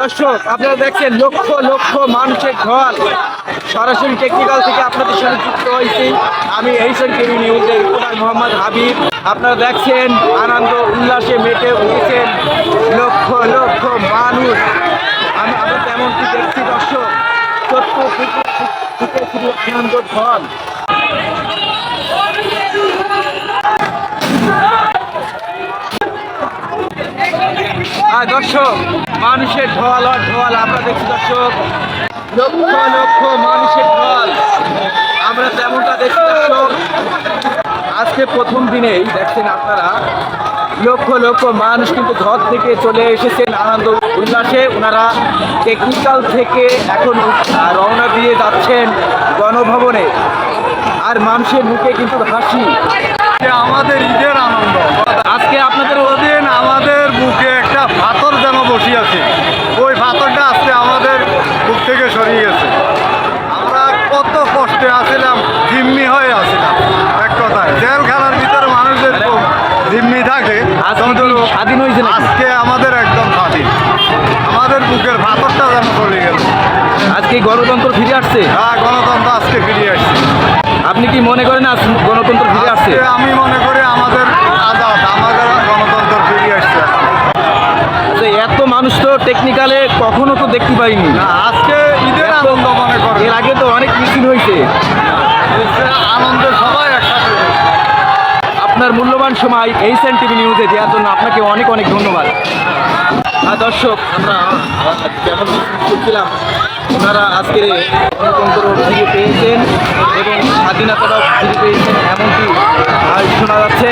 দর্শক আপনারা দেখছেন লক্ষ লক্ষ মানুষের ঢল সরাসরি টেকনিক্যাল থেকে আপনাদের সাথে যুক্ত হয়েছি আমি এইসব টিভি নিউজের রিপোর্টার মোহাম্মদ হাবিব আপনারা দেখছেন আনন্দ উল্লাসে মেটে উঠেছেন লক্ষ লক্ষ মানুষ আমি আমরা তেমনটি দেখছি দর্শক সত্য শুধু আনন্দ ঢল দর্শক, মানুষের ঢল, আর ঢল, আমরা দেখছি দর্শক, লক্ষ লক্ষ মানুষের ঢল। আমরা তেমনটা দেখছি দর্শক, আজকে প্রথম দিনেই দেখছেন আপনারা, লক্ষ লক্ষ মানুষ কিন্তু ঘর থেকে চলে এসেছেন আনন্দ উল্লাসে। ওনারা টেকনিক্যাল থেকে এখন রওনা দিয়ে যাচ্ছেন গণভবনে। আর মানুষের মুখে কিন্তু হাসি। আমাদের ঈদের আনন্দ আজকে আপনাদের ওদিন আমাদের বুকে একটা পাথর যেন বসিয়াছে ওই পাথরটা আজকে আমাদের বুক থেকে সরিয়ে গেছে আমরা কত আছিলাম জিম্মি হয়ে আছিলাম এক কথায় জেলখানার ভিতরে মানুষের জিম্মি থাকে। স্বাধীন হয়েছে আজকে আমাদের একদম স্বাধীন। আমাদের বুকের পাথরটা যেন চলে গেল। আজকে গণতন্ত্র ফিরে আসছে? হ্যাঁ গণতন্ত্র আজকে ফিরিয়ে আসছে। আপনি কি মনে করেন আজ গণতন্ত্র ফিরে আসছে? আমি মনে করি আমাদের আজাদ আমাদের গণতন্ত্র ফিরিয়ে আসছে। এত মানুষ তো টেকনিক্যালে কখনো তো দেখতে পাইনি। না আজকে ঈদের আনন্দ মনে করে এর আগে তো অনেক মিছিল হয়েছে আনন্দে সবাই একসাথে হয়েছে। আপনার মূল্যবান সময় এই সেন টিভি নিউজে দেওয়ার জন্য আপনাকে অনেক অনেক ধন্যবাদ। আর দর্শক, আমরা করছিলাম ওনারা আজকে ফিরে পেয়েছেন এবং স্বাধীনতাটাও ফিরে পেয়েছেন এমনকি শোনা যাচ্ছে।